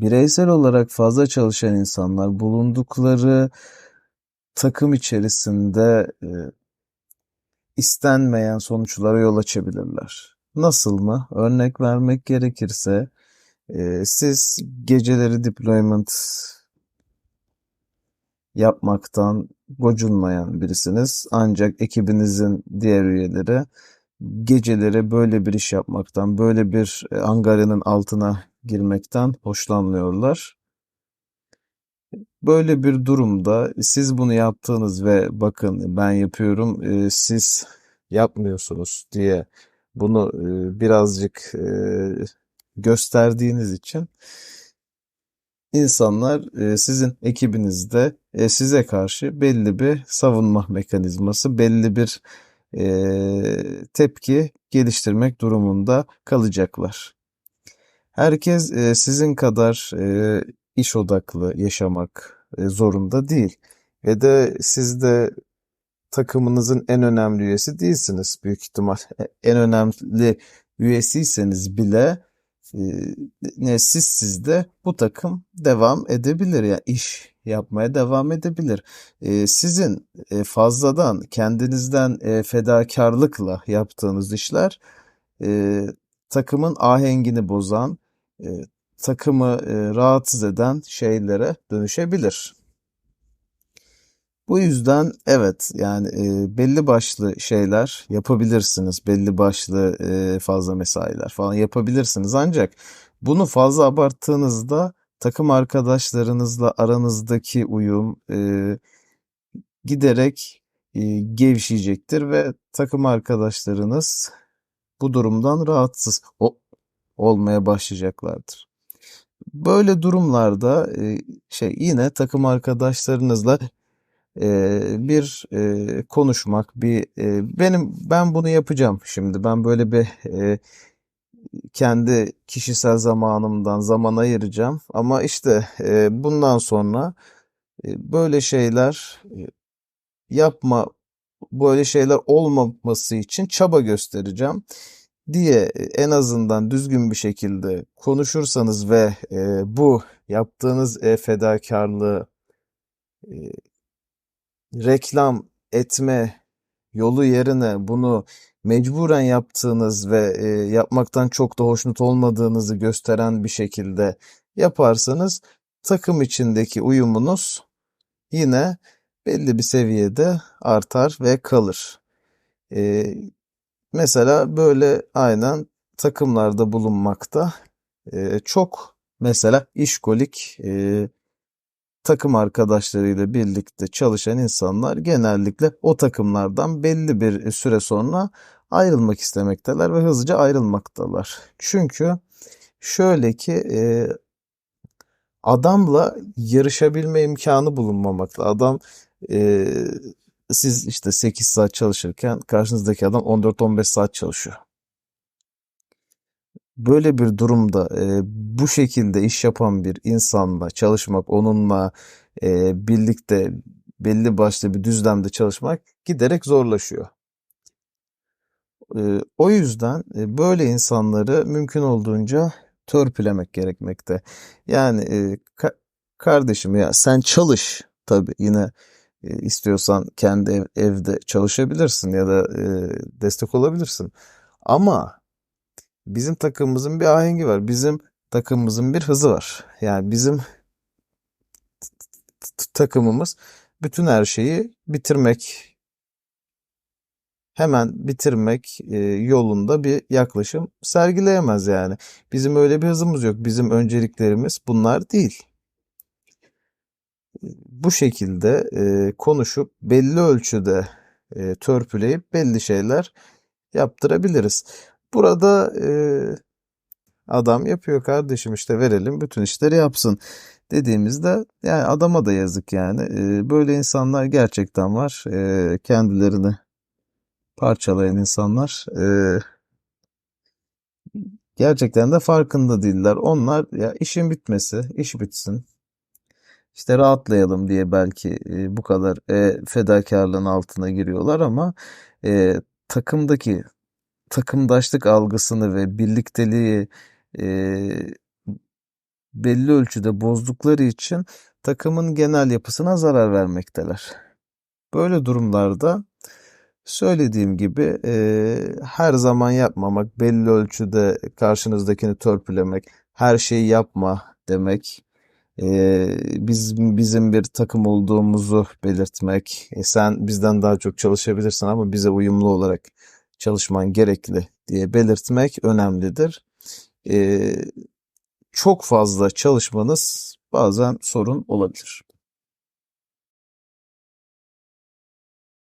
bireysel olarak fazla çalışan insanlar bulundukları takım içerisinde e, istenmeyen sonuçlara yol açabilirler. Nasıl mı? Örnek vermek gerekirse e, siz geceleri deployment yapmaktan gocunmayan birisiniz. Ancak ekibinizin diğer üyeleri geceleri böyle bir iş yapmaktan, böyle bir e, angaryanın altına girmekten hoşlanmıyorlar. Böyle bir durumda siz bunu yaptığınız ve bakın ben yapıyorum e, siz yapmıyorsunuz diye bunu e, birazcık gösterdiğiniz için insanlar e, sizin ekibinizde e, size karşı belli bir savunma mekanizması, belli bir e, tepki geliştirmek durumunda kalacaklar. Herkes sizin kadar iş odaklı yaşamak zorunda değil. Ve de siz de takımınızın en önemli üyesi değilsiniz büyük ihtimal. En önemli üyesiyseniz bile e, siz de bu takım devam edebilir ya yani iş yapmaya devam edebilir. E, sizin e, fazladan kendinizden e, fedakarlıkla yaptığınız işler e, takımın ahengini bozan, e, takımı e, rahatsız eden şeylere dönüşebilir. Bu yüzden evet yani e, belli başlı şeyler yapabilirsiniz. Belli başlı e, fazla mesailer falan yapabilirsiniz. Ancak bunu fazla abarttığınızda takım arkadaşlarınızla aranızdaki uyum e, giderek e, gevşeyecektir ve takım arkadaşlarınız bu durumdan rahatsız o, olmaya başlayacaklardır. Böyle durumlarda e, şey yine takım arkadaşlarınızla bir konuşmak, bir benim ben bunu yapacağım şimdi. Ben böyle bir kendi kişisel zamanımdan zaman ayıracağım. Ama işte bundan sonra böyle şeyler yapma, böyle şeyler olmaması için çaba göstereceğim diye en azından düzgün bir şekilde konuşursanız ve bu yaptığınız fedakarlığı reklam etme yolu yerine bunu mecburen yaptığınız ve e, yapmaktan çok da hoşnut olmadığınızı gösteren bir şekilde yaparsanız takım içindeki uyumunuz yine belli bir seviyede artar ve kalır. E, mesela böyle aynen takımlarda bulunmakta e, çok mesela işkolik e, takım arkadaşlarıyla birlikte çalışan insanlar genellikle o takımlardan belli bir süre sonra ayrılmak istemekteler ve hızlıca ayrılmaktalar. Çünkü şöyle ki e, adamla yarışabilme imkanı bulunmamakta. Adam e, siz işte 8 saat çalışırken karşınızdaki adam 14-15 saat çalışıyor böyle bir durumda e, bu şekilde iş yapan bir insanla çalışmak, onunla e, birlikte belli başlı bir düzlemde çalışmak giderek zorlaşıyor. E, o yüzden e, böyle insanları mümkün olduğunca törpülemek gerekmekte. Yani e, ka kardeşim ya sen çalış tabii yine istiyorsan kendi ev, evde çalışabilirsin ya da e, destek olabilirsin. Ama bizim takımımızın bir ahengi var. Bizim takımımızın bir hızı var. Yani bizim takımımız bütün her şeyi bitirmek hemen bitirmek e, yolunda bir yaklaşım sergileyemez yani. Bizim öyle bir hızımız yok. Bizim önceliklerimiz bunlar değil. Bu şekilde e, konuşup belli ölçüde e, törpüleyip belli şeyler yaptırabiliriz. Burada e, adam yapıyor kardeşim işte verelim bütün işleri yapsın dediğimizde yani adama da yazık yani. E, böyle insanlar gerçekten var. E, kendilerini parçalayan insanlar. E, gerçekten de farkında değiller. Onlar ya işin bitmesi, iş bitsin. İşte rahatlayalım diye belki e, bu kadar e, fedakarlığın altına giriyorlar ama e, takımdaki takımdaşlık algısını ve birlikteliği e, belli ölçüde bozdukları için takımın genel yapısına zarar vermekteler. Böyle durumlarda söylediğim gibi eee, her zaman yapmamak, belli ölçüde karşınızdakini törpülemek, her şeyi yapma demek, eee, biz bizim bir takım olduğumuzu belirtmek, e, sen bizden daha çok çalışabilirsin ama bize uyumlu olarak çalışman gerekli diye belirtmek önemlidir. Eee, çok fazla çalışmanız bazen sorun olabilir.